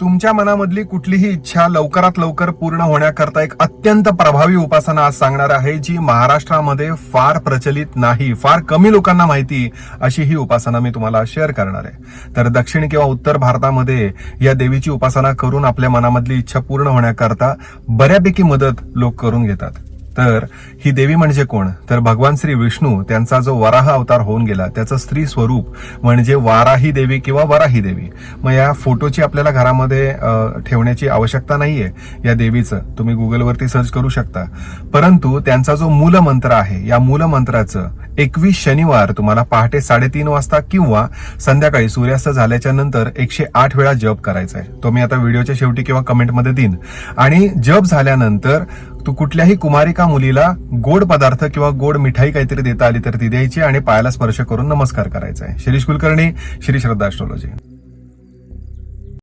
तुमच्या मनामधली कुठलीही इच्छा लवकरात लवकर पूर्ण होण्याकरता एक अत्यंत प्रभावी उपासना आज सांगणार आहे जी महाराष्ट्रामध्ये फार प्रचलित नाही फार कमी लोकांना माहिती अशी ही उपासना मी तुम्हाला शेअर करणार आहे. तर दक्षिण किंवा उत्तर भारतामध्ये या देवीची उपासना करून आपल्या मनामधली इच्छा पूर्ण होण्याकरता बऱ्यापैकी मदत लोक करून घेतात. तर ही देवी म्हणजे कोण? तर भगवान श्री विष्णू त्यांचा जो वराह अवतार होऊन गेला त्याचं स्त्री स्वरूप म्हणजे वाराही देवी किंवा वराही देवी. मग या फोटोची आपल्याला घरामध्ये ठेवण्याची आवश्यकता नाहीये या देवीचं. तुम्ही गुगलवरती सर्च करू शकता. परंतु त्यांचा जो मूलमंत्र आहे या मूलमंत्राचं एकवीस शनिवार तुम्हाला पहाटे साडेतीन वाजता किंवा संध्याकाळी सूर्यास्त झाल्याच्यानंतर एकशे आठ वेळा जप करायचा आहे तो मी आता व्हिडिओच्या शेवटी किंवा कमेंटमध्ये देईन. आणि जप झाल्यानंतर तू कुठल्याही कुमारिका मुलीला गोड पदार्थ किंवा गोड मिठाई काहीतरी देता आली तर ती द्यायची आणि पायाला स्पर्श करून नमस्कार करायचा आहे शिरीष कुलकर्णी श्री श्रद्धा ॲस्ट्रॉलॉजी